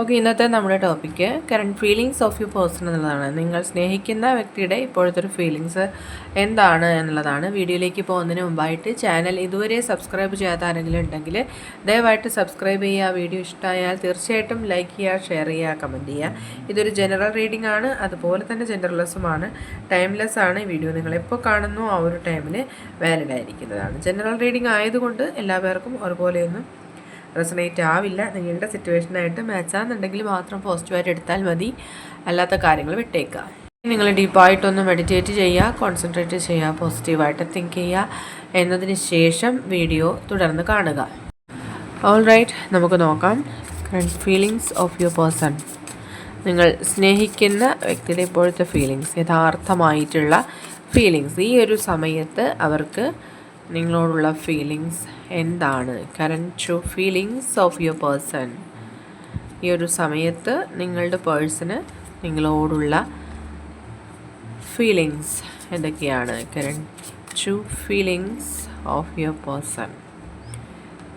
Okay ഇന്നത്തെ നമ്മുടെ topic current feelings of you person എന്നുള്ളതാണ്. നിങ്ങൾ സ്നേഹിക്കുന്ന വ്യക്തിയുടെ ഇപ്പോഴത്തെ ഒരു ഫീലിങ്സ് എന്താണ് എന്നുള്ളതാണ്. വീഡിയോയിലേക്ക് പോകുന്നതിന് മുമ്പായിട്ട് ചാനൽ ഇതുവരെ സബ്സ്ക്രൈബ് ചെയ്യാത്ത ആരെങ്കിലും ഉണ്ടെങ്കിൽ ദയവായിട്ട് സബ്സ്ക്രൈബ് ചെയ്യുക. വീഡിയോ ഇഷ്ടമായാൽ തീർച്ചയായിട്ടും ലൈക്ക് ചെയ്യുക ഷെയർ ചെയ്യുക കമന്റ് ചെയ്യുക. ഇതൊരു ജനറൽ റീഡിംഗ് ആണ്. അതുപോലെ തന്നെ ജനറൽലെസ്സുമാണ് ടൈംലെസ് ആണ്. ഈ വീഡിയോ നിങ്ങൾ എപ്പോൾ കാണുന്നു ആ ഒരു ടൈമിൽ വാലിഡ് ആയിരിക്കുന്നതാണ്. ജനറൽ റീഡിംഗ് ആയതുകൊണ്ട് എല്ലാവർക്കും ഒരുപോലെയൊന്നും റെസണേറ്റ് ആവില്ല. നിങ്ങളുടെ സിറ്റുവേഷനായിട്ട് മാച്ചാകുന്നുണ്ടെങ്കിൽ മാത്രം പോസിറ്റീവായിട്ട് എടുത്താൽ മതി. അല്ലാത്ത കാര്യങ്ങൾ വിട്ടേക്കുക. നിങ്ങൾ ഡീപ്പായിട്ടൊന്ന് മെഡിറ്റേറ്റ് ചെയ്യുക കോൺസെൻട്രേറ്റ് ചെയ്യുക പോസിറ്റീവായിട്ട് തിങ്ക് ചെയ്യുക. എന്നതിന് ശേഷം വീഡിയോ തുടർന്ന് കാണുക. ഓൾ റൈറ്റ് നമുക്ക് നോക്കാം. Current feelings of your person നിങ്ങൾ സ്നേഹിക്കുന്ന വ്യക്തിയുടെ ഇപ്പോഴത്തെ ഫീലിങ്സ് യഥാർത്ഥമായിട്ടുള്ള ഫീലിങ്സ് ഈ ഒരു സമയത്ത് അവർക്ക് നിങ്ങളോടുള്ള ഫീലിങ്സ് എന്താണ്? Current true feelings of your person ഈ ഒരു സമയത്ത് നിങ്ങളുടെ പേഴ്സണ് നിങ്ങളോടുള്ള ഫീലിങ്സ് എന്തൊക്കെയാണ്? Current true feelings of your person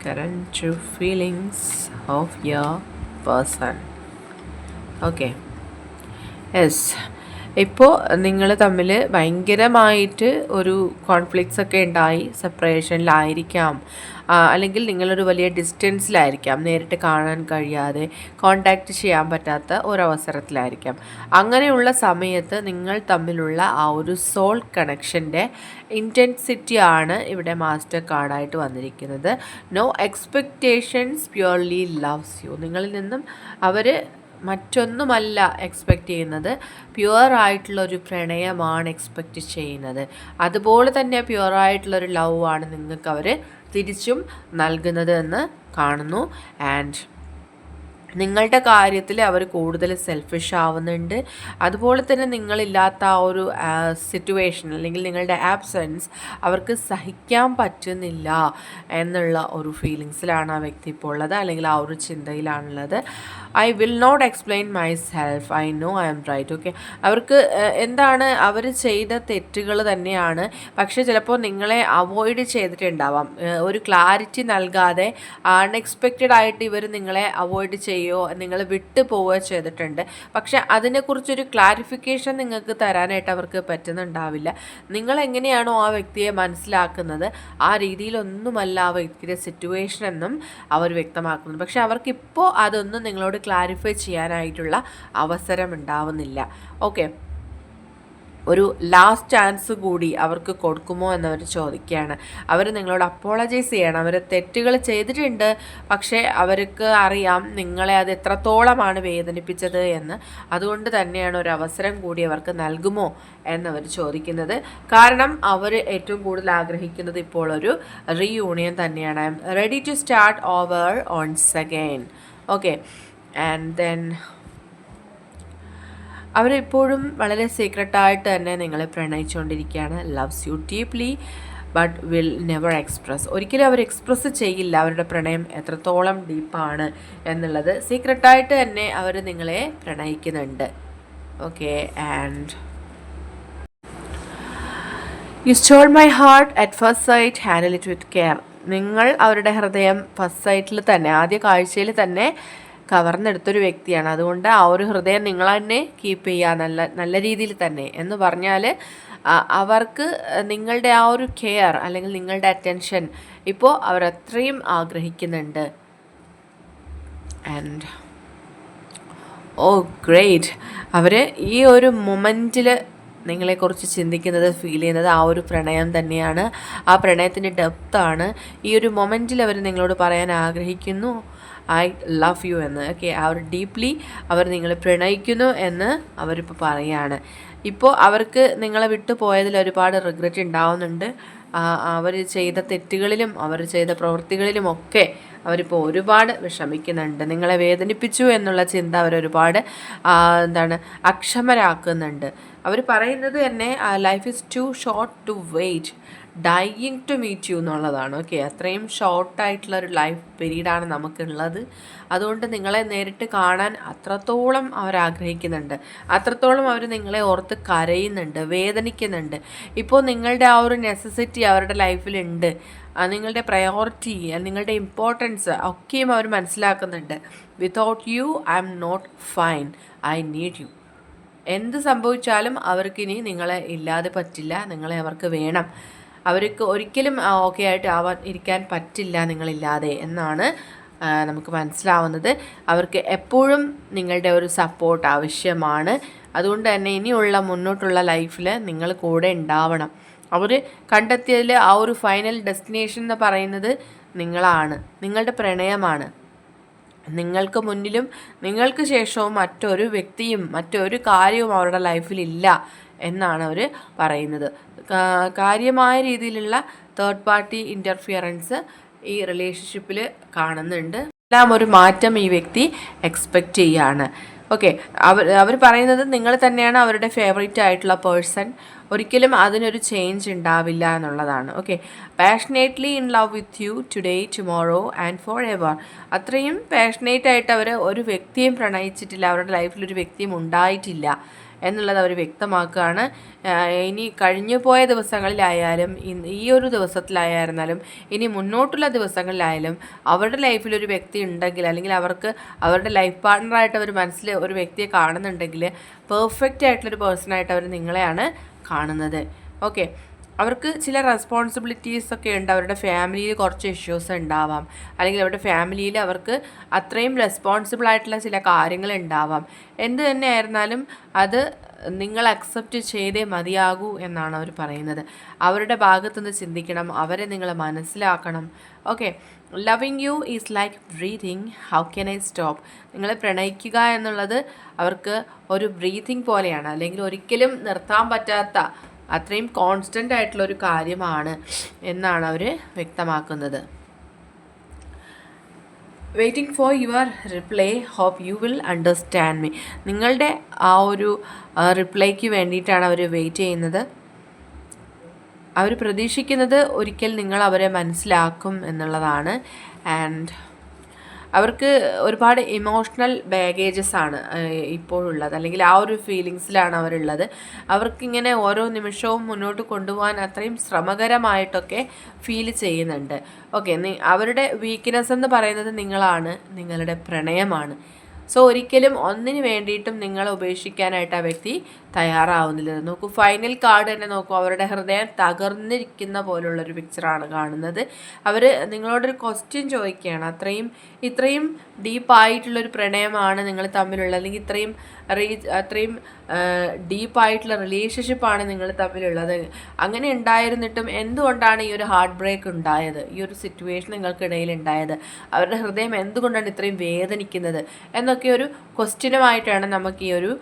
current true feelings of your person okay yes ഇപ്പോൾ നിങ്ങൾ തമ്മിൽ ഭയങ്കരമായിട്ട് ഒരു കോൺഫ്ലിക്ട്സ് ഒക്കെ ഉണ്ടായി സെപ്പറേഷനിലായിരിക്കാം അല്ലെങ്കിൽ നിങ്ങളൊരു വലിയ ഡിസ്റ്റൻസിലായിരിക്കാം നേരിട്ട് കാണാൻ കഴിയാതെ കോണ്ടാക്റ്റ് ചെയ്യാൻ പറ്റാത്ത ഒരവസരത്തിലായിരിക്കാം. അങ്ങനെയുള്ള സമയത്ത് നിങ്ങൾ തമ്മിലുള്ള ആ ഒരു സോൾ കണക്ഷന്റെ ഇന്റൻസിറ്റി ആണ് ഇവിടെ മാസ്റ്റർ കാർഡായിട്ട് വന്നിരിക്കുന്നത്. No expectations purely loves you നിങ്ങളിൽ നിന്നും അവർ മറ്റൊന്നുമല്ല എക്സ്പെക്റ്റ് ചെയ്യുന്നത്. പ്യുവർ ആയിട്ടുള്ളൊരു പ്രണയമാണ് എക്സ്പെക്റ്റ് ചെയ്യുന്നത്. അതുപോലെ തന്നെ പ്യുവർ ആയിട്ടുള്ളൊരു ലവ് ആണ് നിങ്ങൾക്ക് അവർ തിരിച്ചും നൽകുന്നത് എന്ന് കാണുന്നു. ആൻഡ് നിങ്ങളുടെ കാര്യത്തിൽ അവർ കൂടുതൽ സെൽഫിഷ് ആവുന്നുണ്ട്. അതുപോലെ തന്നെ നിങ്ങളില്ലാത്ത ആ ഒരു സിറ്റുവേഷൻ അല്ലെങ്കിൽ നിങ്ങളുടെ ആബ്സെൻസ് അവർക്ക് സഹിക്കാൻ പറ്റുന്നില്ല എന്നുള്ള ഒരു ഫീലിങ്സിലാണ് ആ വ്യക്തി ഇപ്പോൾ ഉള്ളത് അല്ലെങ്കിൽ ആ ഒരു ചിന്തയിലാണുള്ളത്. I will not explain myself I know I am right okay അവർക്ക് എന്താണ് അവർ ചെയ്ത തെറ്റുകൾ തന്നെയാണ്. പക്ഷേ ചിലപ്പോൾ നിങ്ങളെ അവോയ്ഡ് ചെയ്തിട്ടുണ്ടാവാം. ഒരു ക്ലാരിറ്റി നൽകാതെ അൺഎക്സ്പെക്റ്റഡ് ആയിട്ട് ഇവർ നിങ്ങളെ അവോയ്ഡ് ചെയ്യുകയോ നിങ്ങൾ വിട്ടു പോവുകയോ ചെയ്തിട്ടുണ്ട്. പക്ഷേ അതിനെക്കുറിച്ചൊരു ക്ലാരിഫിക്കേഷൻ നിങ്ങൾക്ക് തരാനായിട്ട് അവർക്ക് പറ്റുന്നുണ്ടാവില്ല. നിങ്ങൾ എങ്ങനെയാണോ ആ വ്യക്തിയെ മനസ്സിലാക്കുന്നത് ആ രീതിയിലൊന്നുമല്ല ആ വ്യക്തിയുടെ സിറ്റുവേഷൻ എന്നും അവർ വ്യക്തമാക്കുന്നത്. പക്ഷേ അവർക്കിപ്പോൾ അതൊന്നും നിങ്ങളോട് ക്ലാരിഫൈ ചെയ്യാനായിട്ടുള്ള അവസരം ഉണ്ടാവുന്നില്ല. ഓക്കെ ഒരു ലാസ്റ്റ് ചാൻസ് കൂടി അവർക്ക് കൊടുക്കുമോ എന്നവർ ചോദിക്കുകയാണ്. അവർ നിങ്ങളോട് അപ്പോളജൈസ് ചെയ്യണം. അവർ തെറ്റുകൾ ചെയ്തിട്ടുണ്ട്. പക്ഷേ അവർക്ക് അറിയാം നിങ്ങളെ അത് എത്രത്തോളമാണ് വേദനിപ്പിച്ചത് എന്ന്. അതുകൊണ്ട് തന്നെയാണ് ഒരു അവസരം കൂടി അവർക്ക് നൽകുമോ എന്നവർ ചോദിക്കുന്നത്. കാരണം അവർ ഏറ്റവും കൂടുതൽ ആഗ്രഹിക്കുന്നത് ഇപ്പോൾ ഒരു റീയൂണിയൻ തന്നെയാണ്. I am ready to start over once again okay and then അവരെപ്പോഴും വളരെ സീക്രട്ടായിട്ട് തന്നെ നിങ്ങളെ പ്രണയിച്ചുകൊണ്ടിരിക്കുകയാണ് loves you deeply but will never express ഒരിക്കലും അവർ എക്സ്പ്രസ് ചെയ്യില്ല അവരുടെ പ്രണയം എത്രത്തോളം ഡീപ്പാണ് എന്നുള്ളത്. സീക്രട്ടായിട്ട് തന്നെ അവർ നിങ്ങളെ പ്രണയിക്കുന്നുണ്ട്. Okay and you stole my heart at first sight handle it with care നിങ്ങൾ അവരുടെ ഹൃദയം ഫസ്റ്റ് സൈറ്റിൽ തന്നെ ആദ്യ കാഴ്ചയിൽ തന്നെ കവർന്നെടുത്തൊരു വ്യക്തിയാണ്. അതുകൊണ്ട് ആ ഒരു ഹൃദയം നിങ്ങൾ തന്നെ കീപ്പ് ചെയ്യുക. നല്ല നല്ല രീതിയിൽ തന്നെ. എന്ന് പറഞ്ഞാൽ അവർക്ക് നിങ്ങളുടെ ആ ഒരു കെയർ അല്ലെങ്കിൽ നിങ്ങളുടെ അറ്റൻഷൻ ഇപ്പോൾ അവർ അത്രയും ആഗ്രഹിക്കുന്നുണ്ട്. ആൻഡ് ഓ ഗ്രേറ്റ് അവർ ഈ ഒരു മൊമെന്റിൽ നിങ്ങളെക്കുറിച്ച് ചിന്തിക്കുന്നത് ഫീൽ ചെയ്യുന്നത് ആ ഒരു പ്രണയം തന്നെയാണ്. ആ പ്രണയത്തിന്റെ ഡെപ്താണ് ഈ ഒരു മൊമെന്റിൽ അവർ നിങ്ങളോട് പറയാൻ ആഗ്രഹിക്കുന്നു ഐ ലവ് യു എന്ന്. ഓക്കെ അവർ ഡീപ്ലി അവർ നിങ്ങളെ പ്രണയിക്കുന്നു എന്ന് അവരിപ്പോൾ പറയുകയാണ് ഇപ്പോൾ അവർക്ക് നിങ്ങളെ വിട്ടു പോയതിൽ ഒരുപാട് റിഗ്രറ്റ് ഉണ്ടാവുന്നുണ്ട് അവർ ചെയ്ത തെറ്റുകളിലും അവർ ചെയ്ത പ്രവൃത്തികളിലുമൊക്കെ അവരിപ്പോൾ ഒരുപാട് വിഷമിക്കുന്നുണ്ട്. നിങ്ങളെ വേദനിപ്പിച്ചു എന്നുള്ള ചിന്ത അവരൊരുപാട് എന്താണ് അക്ഷമരാക്കുന്നുണ്ട്. അവർ പറയുന്നത് തന്നെ life is too short to wait dying to meet you എന്നുള്ളതാണ്. ഓക്കെ അത്രയും ഷോർട്ടായിട്ടുള്ള ഒരു ലൈഫ് പീരീഡാണ് നമുക്കുള്ളത്. അതുകൊണ്ട് നിങ്ങളെ നേരിട്ട് കാണാൻ അത്രത്തോളം അവർ ആഗ്രഹിക്കുന്നുണ്ട്. അത്രത്തോളം അവർ നിങ്ങളെ ഓർത്ത് കരയുന്നുണ്ട് വേദനിക്കുന്നുണ്ട്. ഇപ്പോൾ നിങ്ങളുടെ ആ ഒരു നെസസിറ്റി അവരുടെ ലൈഫിലുണ്ട് നിങ്ങളുടെ പ്രയോറിറ്റി നിങ്ങളുടെ ഇമ്പോർട്ടൻസ് ഒക്കെയും അവർ മനസ്സിലാക്കുന്നുണ്ട്. Without you I am not fine I need you എന്ത് സംഭവിച്ചാലും അവർക്കിനി നിങ്ങളെ ഇല്ലാതെ പറ്റില്ല. നിങ്ങളെ അവർക്ക് വേണം. അവർക്ക് ഒരിക്കലും ഓക്കെ ആയിട്ട് ആവാൻ ഇരിക്കാൻ പറ്റില്ല നിങ്ങളില്ലാതെ എന്നാണ് നമുക്ക് മനസ്സിലാവുന്നത്. അവർക്ക് എപ്പോഴും നിങ്ങളുടെ ഒരു സപ്പോർട്ട് ആവശ്യമാണ്. അതുകൊണ്ട് തന്നെ ഇനിയുള്ള മുന്നോട്ടുള്ള ലൈഫിൽ നിങ്ങൾ കൂടെ ഉണ്ടാവണം. അവർ കണ്ടെത്തിയതിൽ ആ ഒരു ഫൈനൽ ഡെസ്റ്റിനേഷൻ എന്ന് പറയുന്നത് നിങ്ങളാണ്. നിങ്ങളുടെ പ്രണയമാണ്. നിങ്ങൾക്ക് മുന്നിലും നിങ്ങൾക്ക് ശേഷവും മറ്റൊരു വ്യക്തിയും മറ്റൊരു കാര്യവും അവരുടെ ലൈഫിൽ ഇല്ല എന്നാണ് അവർ പറയുന്നത്. കാര്യമായ രീതിയിലുള്ള തേർഡ് പാർട്ടി ഇന്റർഫിയറൻസ് ഈ റിലേഷൻഷിപ്പിൽ കാണുന്നുണ്ട്. എല്ലാം ഒരു മാറ്റം ഈ വ്യക്തി എക്സ്പെക്റ്റ് ചെയ്യാണ്. ഓക്കെ അവർ അവർ പറയുന്നത് നിങ്ങൾ തന്നെയാണ് അവരുടെ ഫേവറേറ്റ് ആയിട്ടുള്ള പേഴ്സൺ ഒരിക്കലും അതിനൊരു ചേഞ്ച് ഉണ്ടാവില്ല എന്നുള്ളതാണ്. Okay passionately in love with you today tomorrow and forever അത്രയും പാഷനേറ്റ് ആയിട്ട് അവർ ഒരു വ്യക്തിയും പ്രണയിച്ചിട്ടില്ല അവരുടെ ലൈഫിൽ ഒരു വ്യക്തിയും ഉണ്ടായിട്ടില്ല. എന്നുള്ളത് അവർ വ്യക്തമാക്കുകയാണ്. ഇനി കഴിഞ്ഞു പോയ ദിവസങ്ങളിലായാലും ഈ ഒരു ദിവസത്തിലായിരുന്നാലും ഇനി മുന്നോട്ടുള്ള ദിവസങ്ങളിലായാലും അവരുടെ ലൈഫിൽ ഒരു വ്യക്തി ഉണ്ടെങ്കിൽ അല്ലെങ്കിൽ അവർക്ക് അവരുടെ ലൈഫ് പാർട്ട്ണറായിട്ട് അവർ മനസ്സിൽ ഒരു വ്യക്തിയെ കാണുന്നുണ്ടെങ്കിൽ പെർഫെക്റ്റ് ആയിട്ടുള്ളൊരു പേഴ്സണായിട്ട് അവർ നിങ്ങളെയാണ് കാണുന്നത്. ഓക്കെ. അവർക്ക് ചില റെസ്പോൺസിബിലിറ്റീസ് ഒക്കെ ഉണ്ട്. അവരുടെ ഫാമിലിയിൽ കുറച്ച് ഇഷ്യൂസ് ഉണ്ടാവാം. അല്ലെങ്കിൽ അവരുടെ ഫാമിലിയിൽ അവർക്ക് അത്രയും റെസ്പോൺസിബിൾ ആയിട്ടുള്ള ചില കാര്യങ്ങൾ ഉണ്ടാവാം. എന്ത് തന്നെ ആയിരുന്നാലും അത് നിങ്ങൾ അക്സെപ്റ്റ് ചെയ്തേ മതിയാകൂ എന്നാണ് അവർ പറയുന്നത്. അവരുടെ ഭാഗത്തുനിന്ന് ചിന്തിക്കണം. അവരെ നിങ്ങൾ മനസ്സിലാക്കണം. Okay loving you is like breathing how can I stop നിങ്ങളെ പ്രണയിക്കുക എന്നുള്ളത് അവർക്ക് ഒരു ബ്രീതിങ് പോലെയാണ്. അല്ലെങ്കിൽ ഒരിക്കലും നിർത്താൻ പറ്റാത്ത അത്രയും കോൺസ്റ്റന്റ് ആയിട്ടുള്ളൊരു കാര്യമാണ് എന്നാണ് അവർ വ്യക്തമാക്കുന്നത്. Waiting for your reply hope you will understand me നിങ്ങളുടെ ആ ഒരു റിപ്ലൈക്ക് വേണ്ടിയിട്ടാണ് അവർ വെയിറ്റ് ചെയ്യുന്നത്. അവർ പ്രതീക്ഷിക്കുന്നത് ഒരിക്കൽ നിങ്ങൾ അവരെ മനസ്സിലാക്കും എന്നുള്ളതാണ്. ആൻഡ് അവർക്ക് ഒരുപാട് ഇമോഷണൽ ബാഗേജസ് ആണ് ഇപ്പോഴുള്ളത്. അല്ലെങ്കിൽ ആ ഒരു ഫീലിങ്സിലാണ് അവരുള്ളത്. അവർക്കിങ്ങനെ ഓരോ നിമിഷവും മുന്നോട്ട് കൊണ്ടുപോകാൻ അത്രയും ശ്രമകരമായിട്ടൊക്കെ ഫീൽ ചെയ്യുന്നുണ്ട്. ഓക്കെ അവരുടെ വീക്ക്നെസ് എന്ന് പറയുന്നത് നിങ്ങളാണ് നിങ്ങളുടെ പ്രണയമാണ്. സോ ഒരിക്കലും ഒന്നിനു വേണ്ടിയിട്ടും നിങ്ങളെ ഉപേക്ഷിക്കാനായിട്ട് ആ വ്യക്തി തയ്യാറാവുന്നില്ല. നോക്കൂ ഫൈനൽ കാർഡ് തന്നെ നോക്കൂ. അവരുടെ ഹൃദയം തകർന്നിരിക്കുന്ന പോലുള്ളൊരു പിക്ചറാണ് കാണുന്നത്. അവർ നിങ്ങളോടൊരു ക്വസ്റ്റ്യൻ ചോദിക്കുകയാണ്. അത്രയും ഇത്രയും ഡീപ്പായിട്ടുള്ളൊരു പ്രണയമാണ് നിങ്ങൾ തമ്മിലുള്ളത് അല്ലെങ്കിൽ ഇത്രയും റീ അത്രയും ഡീപ്പായിട്ടുള്ള റിലേഷൻഷിപ്പാണ് നിങ്ങൾ തമ്മിലുള്ളത്. അങ്ങനെ ഉണ്ടായിരുന്നിട്ടും എന്തുകൊണ്ടാണ് ഈ ഒരു ഹാർട്ട് ബ്രേക്ക് ഉണ്ടായത്? ഈ ഒരു സിറ്റുവേഷൻ നിങ്ങൾക്കിടയിൽ ഉണ്ടായത്. അവരുടെ ഹൃദയം എന്തുകൊണ്ടാണ് ഇത്രയും വേദനിക്കുന്നത്? എന്നൊക്കെ ഒരു ക്വസ്റ്റ്യനുമായിട്ടാണ് നമുക്ക് ഈ ഒരു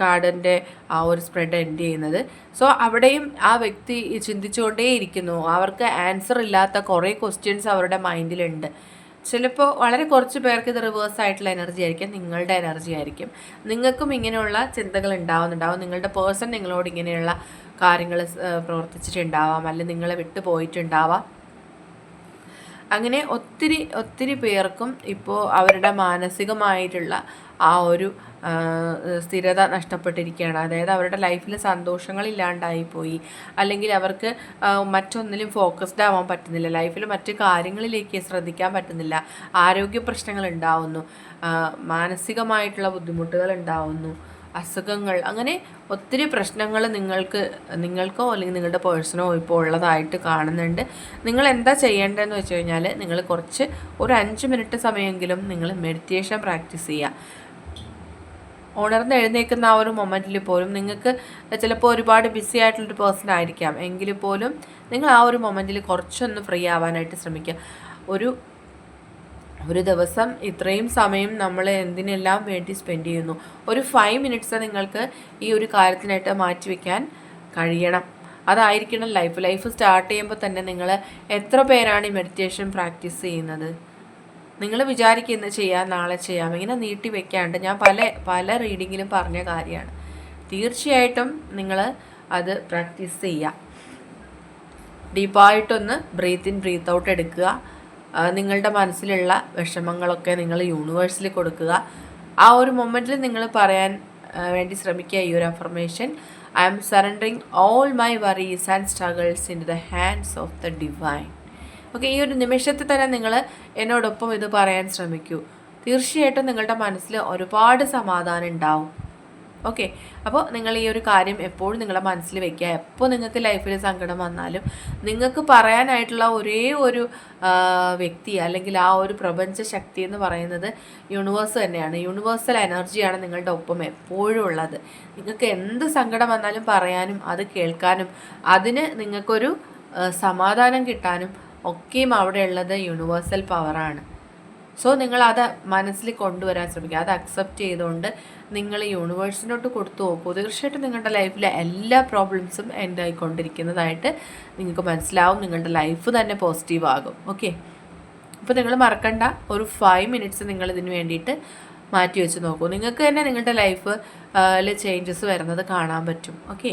കാർഡിന്റെ ആ ഒരു സ്പ്രെഡ് എൻഡ് ചെയ്യുന്നത്. സോ അവിടെയും ആ വ്യക്തി ചിന്തിച്ചുകൊണ്ടേ ഇരിക്കുന്നു. അവർക്ക് ആൻസർ ഇല്ലാത്ത കുറേ ക്വസ്റ്റ്യൻസ് അവരുടെ മൈൻഡിലുണ്ട് ചിലപ്പോൾ വളരെ കുറച്ച് പേർക്ക് ഇത് റിവേഴ്സ് ആയിട്ടുള്ള എനർജി ആയിരിക്കും നിങ്ങളുടെ എനർജി ആയിരിക്കും. നിങ്ങൾക്കും ഇങ്ങനെയുള്ള ചിന്തകൾ ഉണ്ടാവുന്നുണ്ടാവും. നിങ്ങളുടെ പേഴ്സൺ നിങ്ങളോട് ഇങ്ങനെയുള്ള കാര്യങ്ങൾ പ്രവർത്തിച്ചിട്ടുണ്ടാവാം. അല്ലെങ്കിൽ നിങ്ങളെ വിട്ടു പോയിട്ടുണ്ടാവാം അങ്ങനെ ഒത്തിരി ഒത്തിരി പേർക്കും ഇപ്പോൾ അവരുടെ മാനസികമായിട്ടുള്ള ആ ഒരു സ്ഥിരത നഷ്ടപ്പെട്ടിരിക്കുകയാണ്. അതായത് അവരുടെ ലൈഫിൽ സന്തോഷങ്ങളില്ലാണ്ടായിപ്പോയി. അല്ലെങ്കിൽ അവർക്ക് മറ്റൊന്നിലും ഫോക്കസ്ഡ് ആവാൻ പറ്റുന്നില്ല. ലൈഫിൽ മറ്റു കാര്യങ്ങളിലേക്ക് ശ്രദ്ധിക്കാൻ പറ്റുന്നില്ല. ആരോഗ്യ പ്രശ്നങ്ങൾ ഉണ്ടാവുന്നു. മാനസികമായിട്ടുള്ള ബുദ്ധിമുട്ടുകൾ ഉണ്ടാവുന്നു. അസുഖങ്ങൾ അങ്ങനെ ഒത്തിരി പ്രശ്നങ്ങൾ നിങ്ങൾക്ക് നിങ്ങൾക്കോ അല്ലെങ്കിൽ നിങ്ങളുടെ പേഴ്സണോ ഇപ്പോൾ ഉള്ളതായിട്ട് കാണുന്നുണ്ട്. നിങ്ങൾ എന്താ ചെയ്യേണ്ടതെന്ന് വെച്ച് കഴിഞ്ഞാൽ നിങ്ങൾ കുറച്ച് ഒരു അഞ്ച് മിനിറ്റ് സമയമെങ്കിലും നിങ്ങൾ മെഡിറ്റേഷൻ പ്രാക്ടീസ് ചെയ്യുക. ഉണർന്ന് എഴുന്നേൽക്കുന്ന ആ ഒരു മൊമെന്റിൽ പോലും നിങ്ങൾക്ക് ചിലപ്പോൾ ഒരുപാട് ബിസി ആയിട്ടുള്ളൊരു പേഴ്സൺ ആയിരിക്കാം. എങ്കിൽ പോലും നിങ്ങൾ ആ ഒരു മൊമെന്റിൽ കുറച്ചൊന്ന് ഫ്രീ ആവാനായിട്ട് ശ്രമിക്കുക. ഒരു ഒരു ദിവസം ഇത്രയും സമയം നമ്മൾ എന്തിനെല്ലാം വേണ്ടി സ്പെൻഡ് ചെയ്യുന്നു? ഒരു ഫൈവ് മിനിറ്റ്സ് നിങ്ങൾക്ക് ഈ ഒരു കാര്യത്തിനായിട്ട് മാറ്റിവെക്കാൻ കഴിയണം. അതായിരിക്കണം ലൈഫ് ലൈഫ് സ്റ്റാർട്ട് ചെയ്യുമ്പോൾ തന്നെ നിങ്ങൾ എത്ര പേരാണ് ഈ മെഡിറ്റേഷൻ പ്രാക്ടീസ് ചെയ്യുന്നത്? നിങ്ങൾ വിചാരിക്കുന്ന ചെയ്യാം നാളെ ചെയ്യാം. ഇങ്ങനെ നീട്ടി വെക്കാണ്ട് ഞാൻ പല പല റീഡിങ്ങിലും പറഞ്ഞ കാര്യമാണ്. തീർച്ചയായിട്ടും നിങ്ങൾ അത് പ്രാക്ടീസ് ചെയ്യുക ഡീപ്പായിട്ടൊന്ന് ബ്രീത്ത് ഇൻ ബ്രീത്ത് ഔട്ട് എടുക്കുക. നിങ്ങളുടെ മനസ്സിലുള്ള വിഷമങ്ങളൊക്കെ നിങ്ങൾ യൂണിവേഴ്സിൽ കൊടുക്കുക. ആ ഒരു മൊമെന്റിൽ നിങ്ങൾ പറയാൻ വേണ്ടി ശ്രമിക്കുക ഈ ഒരു affirmation I am surrendering all my worries and struggles in the hands of the divine okay ഈ ഒരു നിമിഷത്തിൽ തന്നെ നിങ്ങൾ എന്നോടൊപ്പം ഇത് പറയാൻ ശ്രമിക്കൂ. തീർച്ചയായിട്ടും നിങ്ങളുടെ മനസ്സിൽ ഒരുപാട് സമാധാനം ഉണ്ടാവും. ഓക്കെ അപ്പോൾ നിങ്ങൾ ഈ ഒരു കാര്യം എപ്പോഴും നിങ്ങളുടെ മനസ്സിൽ വെക്കുക. എപ്പോൾ നിങ്ങൾക്ക് ലൈഫിൽ സങ്കടം വന്നാലും നിങ്ങൾക്ക് പറയാനായിട്ടുള്ള ഒരേ ഒരു വ്യക്തി അല്ലെങ്കിൽ ആ ഒരു പ്രപഞ്ച ശക്തി എന്ന് പറയുന്നത് യൂണിവേഴ്സ് തന്നെയാണ്. യൂണിവേഴ്സൽ എനർജിയാണ് നിങ്ങളുടെ ഒപ്പം എപ്പോഴും ഉള്ളത്. നിങ്ങൾക്ക് എന്ത് സങ്കടം വന്നാലും പറയാനും അത് കേൾക്കാനും അതിന് നിങ്ങൾക്കൊരു സമാധാനം കിട്ടാനും ഒക്കെയും അവിടെ ഉള്ളത് യൂണിവേഴ്സൽ പവറാണ് സോ നിങ്ങൾ അത് മനസ്സിൽ കൊണ്ടുവരാൻ ശ്രമിക്കുക. അത് അക്സെപ്റ്റ് ചെയ്തുകൊണ്ട് നിങ്ങൾ യൂണിവേഴ്സിനോട്ട് കൊടുത്തു നോക്കൂ. തീർച്ചയായിട്ടും നിങ്ങളുടെ ലൈഫിലെ എല്ലാ പ്രോബ്ലംസും എൻഡ് ആയിക്കൊണ്ടിരിക്കുന്നതായിട്ട് നിങ്ങൾക്ക് മനസ്സിലാവും. നിങ്ങളുടെ ലൈഫ് തന്നെ പോസിറ്റീവ് ആകും. ഓക്കെ അപ്പോൾ നിങ്ങൾ മറക്കണ്ട. ഒരു ഫൈവ് മിനിറ്റ്സ് നിങ്ങൾ ഇതിന് വേണ്ടിയിട്ട് മാറ്റി വെച്ച് നോക്കൂ. നിങ്ങൾക്ക് തന്നെ നിങ്ങളുടെ ലൈഫ് ചേഞ്ചസ് വരുന്നത് കാണാൻ പറ്റും. ഓക്കെ